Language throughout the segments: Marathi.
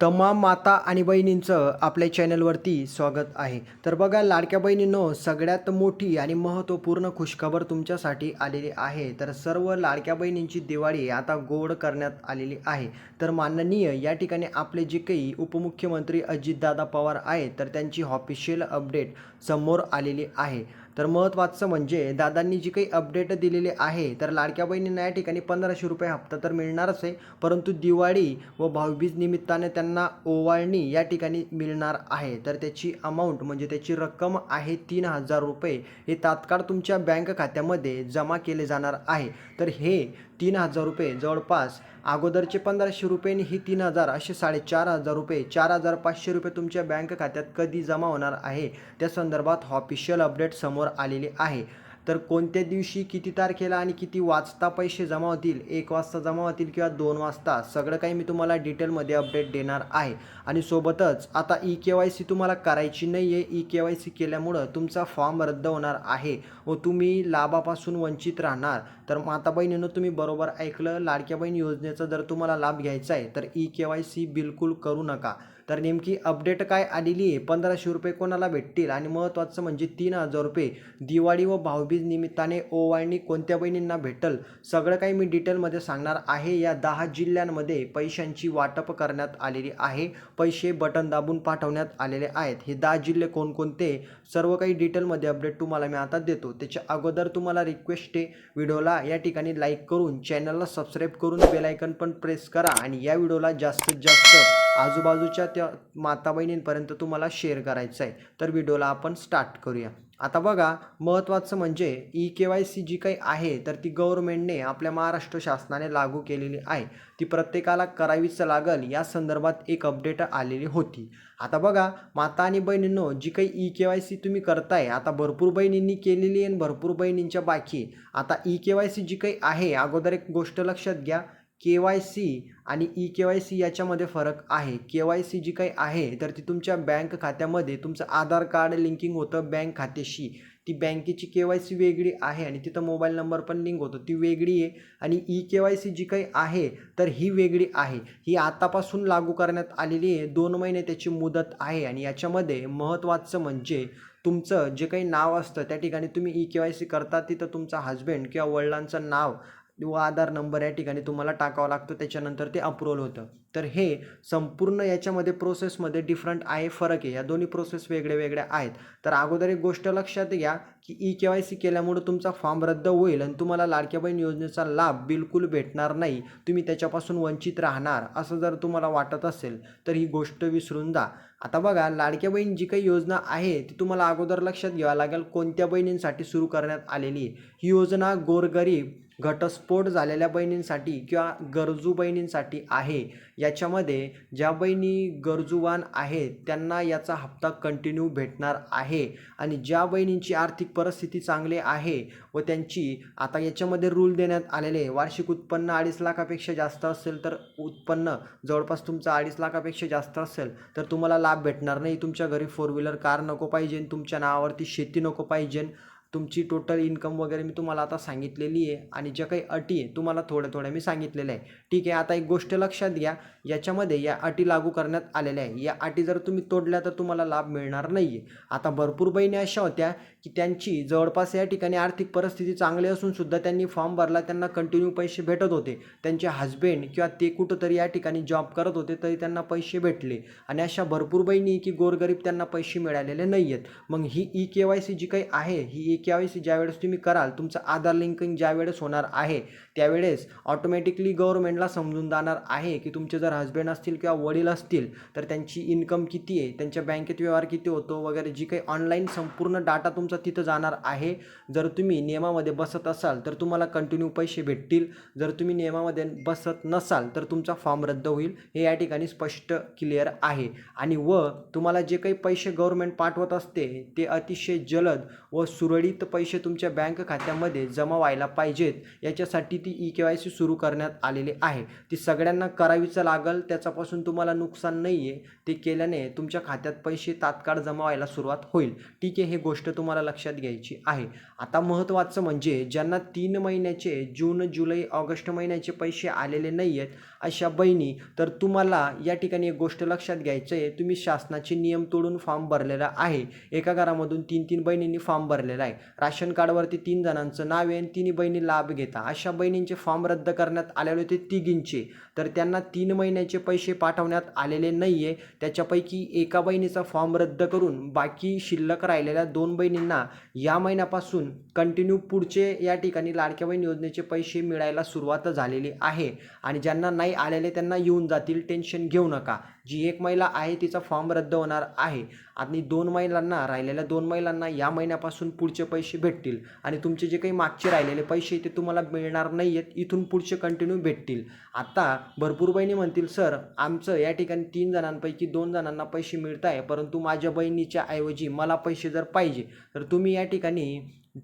तमाम माता आणि बहिणींचं आपल्या चॅनलवरती स्वागत आहे. तर बघा लाडक्या बहिणींनो सगळ्यात मोठी आणि महत्त्वपूर्ण खुशखबर तुमच्यासाठी आलेली आहे. तर सर्व लाडक्या बहिणींची दिवाळी आता गोड करण्यात आलेली आहे. तर माननीय या ठिकाणी आपले जे काही उपमुख्यमंत्री अजितदादा पवार आहेत तर त्यांची ऑफिशियल अपडेट समोर आलेली आहे. तर महत्त्वाचं म्हणजे दादांनी जी काही अपडेट दिलेली आहे तर लाडक्या बहिणींना या ठिकाणी पंधराशे रुपये हप्ता तर मिळणारच आहे. परंतु दिवाळी व भाऊबीज निमित्ताने त्यांना ओवाळणी या ठिकाणी मिळणार आहे. तर त्याची अमाऊंट म्हणजे त्याची रक्कम आहे तीन हजार रुपये. हे तात्काळ तुमच्या बँक खात्यामध्ये जमा केले जाणार आहे. तर हे तीन हजार रुपये. जवळपास अगोदरचे पंधराशे रुपये आणि ही तीन हजार असे साडेचार हजार रुपये. चार हजार पाचशे रुपये तुमच्या बँक खात्यात कधी जमा होणार आहे? त्या संदर्भात ऑफिशियल अपडेट समोर आलेली आहे. तर कोणत्या दिवशी किती तारखेला आणि किती वाजता पैसे जमा होतील? एक वाजता जमा होतील किंवा दोन वाजता? सगळं काही मी तुम्हाला डिटेलमध्ये अपडेट देणार आहे. आणि सोबतच आता ई के वाय सी तुम्हाला करायची नाही आहे ई के वाय सी केल्यामुळं तुमचा फॉर्म रद्द होणार आहे व तुम्ही लाभापासून वंचित राहणार. तर माता बहिणीनं तुम्ही बरोबर ऐकलं. लाडक्या बहीण योजनेचा जर तुम्हाला लाभ घ्यायचा आहे तर ई के वाय सी बिलकुल करू नका. तर नेमकी अपडेट काय आलेली आहे? पंधराशे रुपये कोणाला भेटतील? आणि महत्त्वाचं म्हणजे तीन हजार रुपये. दिवाळी व भाऊबीज निमित्ताने ओवाळणी कोणत्या बहिणींना भेटल? सगळं काही मी डिटेलमध्ये सांगणार आहे. या दहा जिल्ह्यांमध्ये पैशांची वाटप करण्यात आलेली आहे. पैसे बटन दाबून पाठवण्यात आलेले आहेत. हे दहा जिल्हे कोणकोणते? सर्व काही डिटेलमध्ये अपडेट तुम्हाला मी आता देतो. त्याच्या अगोदर तुम्हाला रिक्वेस्ट आहे व्हिडिओला या ठिकाणी लाईक करून चॅनलला सबस्क्राईब करून बेलायकन पण प्रेस करा. आणि या व्हिडिओला जास्तीत जास्त आजूबाजूच्या त्या माता बहिणींपर्यंत तुम्हाला शेअर करायचं आहे. तर व्हिडिओला आपण स्टार्ट करूया. आता बघा महत्त्वाचं म्हणजे ई के वाय सी जी काही आहे तर ती गव्हर्मेंटने आपल्या महाराष्ट्र शासनाने लागू केलेली आहे. ती प्रत्येकाला करावीच लागल या संदर्भात एक अपडेट आलेली होती. आता बघा माता आणि बहिणींनो जी काही ई के वाय सी तुम्ही करताय आता भरपूर बहिणींनी केलेली आहे आणि भरपूर बहिणींच्या बाकी आता ई के वाय सी जी काही आहे अगोदर एक गोष्ट लक्षात घ्या. के वाय सी आणि ई के वाय सी याच्यामध्ये फरक आहे. के वाय सी जी काही आहे तर ती तुमच्या बँक खात्यामध्ये तुमचं आधार कार्ड लिंकिंग होतं बँक खात्याशी. ती बँकेची के वाय सी वेगळी आहे आणि तिथं मोबाईल नंबर पण लिंक होतो. ती वेगळी आहे आणि ई के वाय सी जी काही आहे तर ही वेगळी आहे. ही आतापासून लागू करण्यात आलेली आहे. दोन महिने त्याची मुदत आहे आणि याच्यामध्ये महत्त्वाचं म्हणजे तुमचं जे काही नाव असतं त्या ठिकाणी तुम्ही ई के वाय सी करता तिथं तुमचा हजबंड किंवा वडिलांचं नाव व आधार नंबर या ठिकाणी तुम्हाला टाकावा लागतो त्याच्यानंतर ते अप्रूव्हल होतं. तर हे संपूर्ण याच्यामध्ये प्रोसेसमध्ये डिफरंट आहे फरक आहे. या दोन्ही प्रोसेस वेगळ्या वेगळ्या आहेत. तर अगोदर एक गोष्ट लक्षात घ्या की ई के वाय सी केल्यामुळं तुमचा फॉर्म रद्द होईल आणि तुम्हाला लाडक्या बहीण योजनेचा लाभ बिलकुल भेटणार नाही. तुम्ही त्याच्यापासून वंचित राहणार असं जर तुम्हाला वाटत असेल तर ही गोष्ट विसरून जा. आता बघा लाडक्या बहीण जी काही योजना आहे ती तुम्हाला अगोदर लक्षात घ्यावं लागेल कोणत्या बहिणींसाठी सुरू करण्यात आलेली आहे. ही योजना गोरगरीब घटस्फोट झालेल्या बहिणींसाठी किंवा गरजू बहिणींसाठी आहे. याच्यामध्ये ज्या बहिणी गरजूवान आहेत त्यांना याचा हप्ता कंटिन्यू भेटणार आहे. आणि ज्या बहिणींची आर्थिक परिस्थिती चांगली आहे व त्यांची आता याच्यामध्ये रूल देण्यात आलेले वार्षिक उत्पन्न अडीच लाखापेक्षा जास्त असेल तर उत्पन्न जवळपास तुमचं अडीच लाखापेक्षा जास्त असेल तर तुम्हाला लाभ भेटणार नाही. तुमच्या घरी फोर व्हीलर कार नको पाहिजे तुमच्या नावावरती शेती नको पाहिजे. तुमची टोटल इन्कम वगैरे मी तुम्हाला आता सांगितलेली आहे आणि ज्या काही अटी आहे तुम्हाला थोड्या थोड्या मी सांगितलेल्या आहे ठीक आहे आता एक गोष्ट लक्षात घ्या याच्यामध्ये या अटी लागू करण्यात आलेल्या आहे या अटी जर तुम्ही तोडल्या तर तुम्हाला लाभ मिळणार नाही आहे आता भरपूर बहिणी अशा होत्या की त्यांची जवळपास या ठिकाणी आर्थिक परिस्थिती चांगली असून सुद्धा त्यांनी फॉर्म भरला त्यांना कंटिन्यू पैसे भेटत होते. त्यांचे हजबेंड किंवा ते कुठंतरी या ठिकाणी जॉब करत होते तरी त्यांना पैसे भेटले. आणि अशा भरपूर बहिणी की गोरगरीब त्यांना पैसे मिळालेले नाही आहेत मग ही ई के वाय सी जी काही आहे ही ई के वाय सी ज्यावेळेस तुम्ही कराल तुमचं आधार लिंकिंग ज्यावेळेस होणार आहे त्यावेळेस ऑटोमॅटिकली गव्हर्नमेंटला समजून जाणार आहे की तुमचे जर हजबंड असतील किंवा वडील असतील तर त्यांची इन्कम किती आहे त्यांच्या बँकेत व्यवहार किती होतो वगैरे जी काही ऑनलाईन संपूर्ण डाटा तुमचा तिथं जाणार आहे. जर तुम्ही नियमामध्ये बसत असाल तर तुम्हाला कंटिन्यू पैसे भेटतील. जर तुम्ही नियमामध्ये बसत नसाल तर तुमचा फॉर्म रद्द होईल. हे या ठिकाणी स्पष्ट क्लिअर आहे. आणि व तुम्हाला जे काही पैसे गव्हर्नमेंट पाठवत असते ते अतिशय जलद व सुरळीत पैसे तुमच्या बँक खात्यामध्ये जमा व्हायला पाहिजेत. याच्यासाठी ती ई के वाय सी सुरू करण्यात आलेली आहे. ती सगळ्यांना करावीचं लागल त्याच्यापासून तुम्हाला नुकसान नाही आहे ते केल्याने तुमच्या खात्यात पैसे तात्काळ जमा व्हायला सुरुवात होईल. ठीक आहे हे गोष्ट तुम्हाला लक्षात घ्यायची आहे. आता महत्त्वाचं म्हणजे ज्यांना तीन महिन्याचे जून जुलै ऑगस्ट महिन्याचे पैसे आलेले नाही आहेत अशा बहिणी तर तुम्हाला या ठिकाणी एक गोष्ट लक्षात घ्यायचं आहे तुम्ही शासनाचे नियम तोडून फॉर्म भरलेला आहे. एका घरामधून तीन तीन बहिणींनी फॉर्म भरलेला आहे. राशन कार्डवरती तीन जणांचं नाव आहे आणि तिन्ही बहिणी लाभ घेता. अशा बहिणी बहिणींचे फॉर्म रद्द करण्यात आलेले होते तिघींचे. तर त्यांना तीन महिन्याचे पैसे पाठवण्यात आलेले नाही आहे त्याच्यापैकी एका बहिणीचा फॉर्म रद्द करून बाकी शिल्लक राहिलेल्या दोन बहिणींना या महिन्यापासून कंटिन्यू पुढचे या ठिकाणी लाडक्या बहीण योजनेचे पैसे मिळायला सुरुवात झालेली आहे. आणि ज्यांना नाही आलेले त्यांना येऊन जातील. टेन्शन घेऊ नका. जी एक महिला आहे तिचा फॉर्म रद्द होणार आहे. आणि दोन महिलांना राहिलेल्या दोन महिलांना या महिन्यापासून पुढचे पैसे भेटतील. आणि तुमचे जे काही मागचे राहिलेले पैसे ते तुम्हाला मिळणार नाही आहेत इथून पुढचे कंटिन्यू भेटतील. आता भरपूर बहिणी म्हणतील सर आमचं या ठिकाणी तीन जणांपैकी दोन जणांना पैसे मिळत आहे परंतु माझ्या बहिणीच्या ऐवजी मला पैसे जर पाहिजे तर तुम्ही या ठिकाणी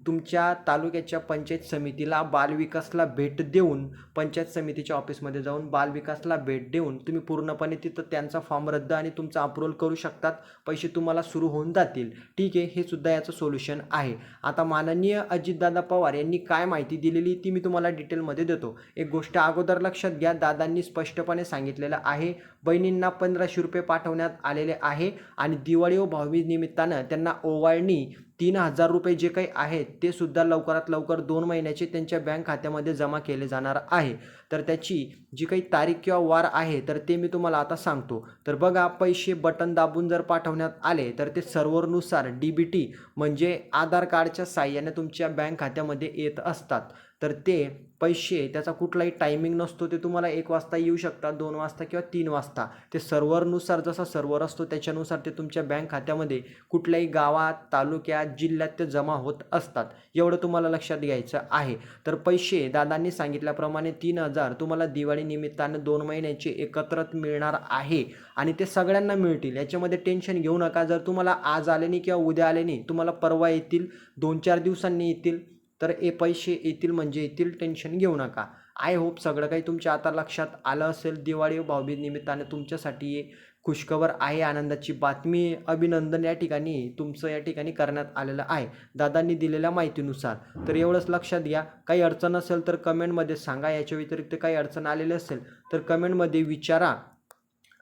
तुमच्या तालुक्याच्या पंचायत समितीला बालविकासला भेट देऊन पंचायत समितीच्या ऑफिसमध्ये जाऊन बालविकासला भेट देऊन तुम्ही पूर्णपणे तिथं त्यांचा फॉर्म रद्द आणि तुमचा अप्रूवल करू शकतात. पैसे तुम्हाला सुरू होऊन जातील. ठीक आहे हे सुद्धा याचं सोल्युशन आहे. आता माननीय अजितदादा पवार यांनी काय माहिती दिलेली ती मी तुम्हाला डिटेलमध्ये देतो. एक गोष्ट अगोदर लक्षात घ्या दादांनी स्पष्टपणे सांगितलेलं आहे. बहिणींना पंधराशे रुपये पाठवण्यात आलेले आहे आणि दिवाळी व भावी निमित्तानं त्यांना ओवाळणी तीन हजार रुपये जे काही आहेत ते सुद्धा लवकरात लवकर दोन महिन्याचे त्यांच्या बँक खात्यामध्ये जमा केले जाणार आहे. तर त्याची जी काही तारीख किंवा वार आहे तर ते मी तुम्हाला आता सांगतो. तर बघा पैसे बटन दाबून जर पाठवण्यात आले तर ते सर्व्हरनुसार डी बी टी म्हणजे आधार कार्डच्या साह्याने तुमच्या बँक खात्यामध्ये येत असतात. तर ते पैसे त्याचा कुठलाही टायमिंग नसतो ते तुम्हाला एक वाजता येऊ शकतात दोन वाजता किंवा तीन वाजता. ते सर्व्हरनुसार जसा सर्व्हर असतो त्याच्यानुसार ते तुमच्या बँक खात्यामध्ये कुठल्याही गावात तालुक्यात जिल्ह्यात ते जमा होत असतात. एवढं तुम्हाला लक्षात घ्यायचं आहे. तर पैसे दादांनी सांगितल्याप्रमाणे तीन हजार तुम्हाला दिवाळी निमित्तानं दोन महिन्याचे एकत्रच मिळणार आहे आणि ते सगळ्यांना मिळतील. याच्यामध्ये टेन्शन घेऊ नका. जर तुम्हाला आज आले नाही किंवा उद्या आले नाही तुम्हाला परवा येतील दोन चार दिवसांनी येतील. तर हे पैसे येतील म्हणजे येतील टेन्शन घेऊ नका. आय होप सगळं काही तुमच्या आता लक्षात आलं असेल. दिवाळी हो भाऊबीज निमित्ताने तुमच्यासाठी हे खुशखबर आहे. आनंदाची बातमी अभिनंदन या ठिकाणी तुमचं या ठिकाणी करण्यात आलेलं आहे. दादांनी दिलेल्या माहितीनुसार. तर एवढंच लक्षात घ्या. काही अडचण असेल तर कमेंटमध्ये सांगा. याच्या व्यतिरिक्त काही अडचण आलेली असेल तर कमेंटमध्ये विचारा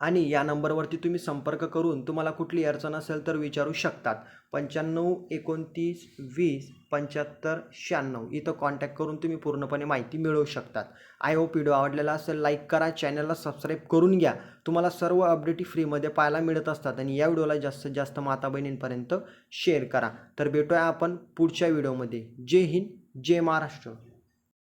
आणि या नंबरवरती तुम्ही संपर्क करून तुम्हाला कुठली अडचण असेल तर विचारू शकतात. पंच्याण्णव एकोणतीस वीस पंच्याहत्तर शहाण्णव. इथं कॉन्टॅक्ट करून तुम्ही पूर्णपणे माहिती मिळवू शकतात. आय होप व्हिडिओ आवडलेला असेल लाईक करा चॅनलला सबस्क्राईब करून घ्या. तुम्हाला सर्व अपडेटी फ्रीमध्ये पाहायला मिळत असतात आणि या व्हिडिओला जास्तीत जास्त माता बहिणींपर्यंत शेअर करा. तर भेटूया आपण पुढच्या व्हिडिओमध्ये जय हिंद जय महाराष्ट्र.